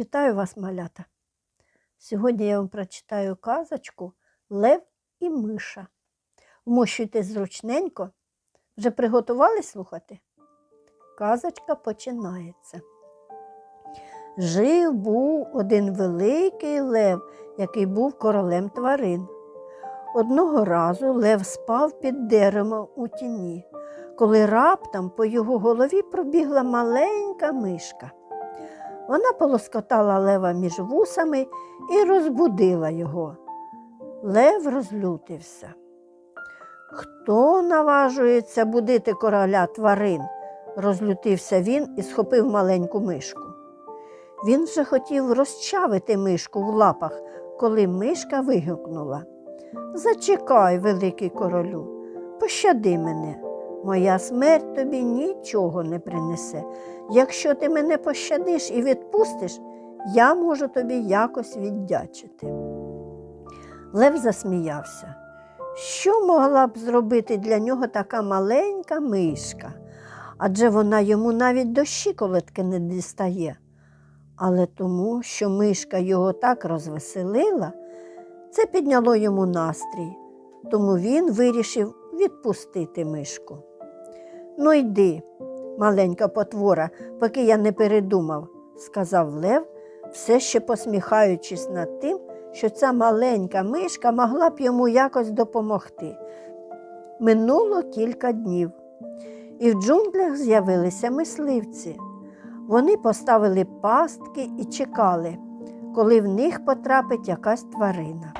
Вітаю вас, малята! Сьогодні я вам прочитаю казочку Лев і Миша. Вмощуйтесь зручненько. Вже приготували слухати? Казочка починається. Жив був один великий лев, який був королем тварин. Одного разу лев спав під деревом у тіні, коли раптом по його голові пробігла маленька мишка. Вона полоскотала лева між вусами і розбудила його. Лев розлютився. Хто наважується будити короля тварин? розлютився він і схопив маленьку мишку. Він вже хотів розчавити мишку в лапах, коли мишка вигукнула. Зачекай, великий королю, пощади мене. Моя смерть тобі нічого не принесе. Якщо ти мене пощадиш і відпустиш, я можу тобі якось віддячити. Лев засміявся. Що могла б зробити для нього така маленька мишка? Адже вона йому навіть до щиколотки не дістає. Але тому, що мишка його так розвеселила, це підняло йому настрій, тому він вирішив відпустити мишку. Ну, йди, маленька потвора, поки я не передумав, сказав Лев, все ще посміхаючись над тим, що ця маленька мишка могла б йому якось допомогти. Минуло кілька днів, і в джунглях з'явилися мисливці. Вони поставили пастки і чекали, коли в них потрапить якась тварина.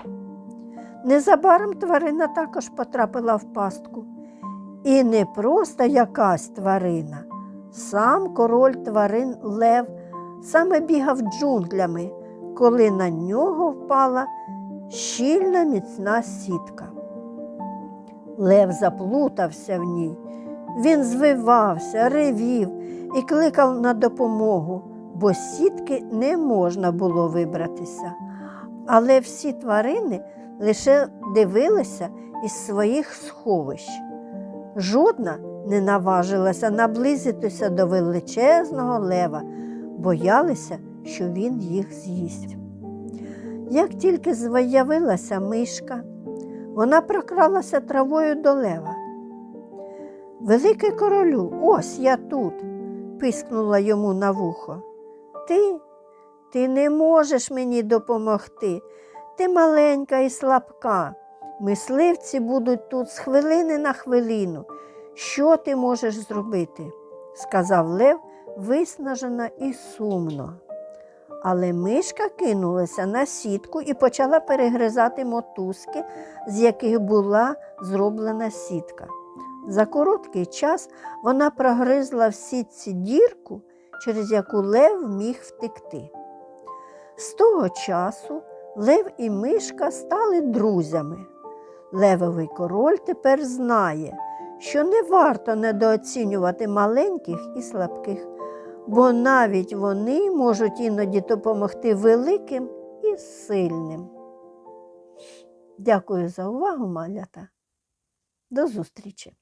Незабаром тварина також потрапила в пастку. І не просто якась тварина. Сам король тварин Лев саме бігав джунглями, коли на нього впала щільна міцна сітка. Лев заплутався в ній. Він звивався, ревів і кликав на допомогу, бо з сітки не можна було вибратися. Але всі тварини лише дивилися із своїх сховищ. Жодна не наважилася наблизитися до величезного лева, боялися, що він їх з'їсть. Як тільки з'явилася мишка, вона прокралася травою до лева. Великий королю, ось я тут, пискнула йому на вухо. Ти, ти не можеш мені допомогти. Ти маленька і слабка. Мисливці будуть тут з хвилини на хвилину. Що ти можеш зробити? сказав Лев виснажено і сумно. Але мишка кинулася на сітку і почала перегризати мотузки, з яких була зроблена сітка. За короткий час вона прогризла в сітці дірку, через яку Лев міг втекти. З того часу Лев і мишка стали друзями. Левовий король тепер знає, що не варто недооцінювати маленьких і слабких, бо навіть вони можуть іноді допомогти великим і сильним. Дякую за увагу, малята. До зустрічі!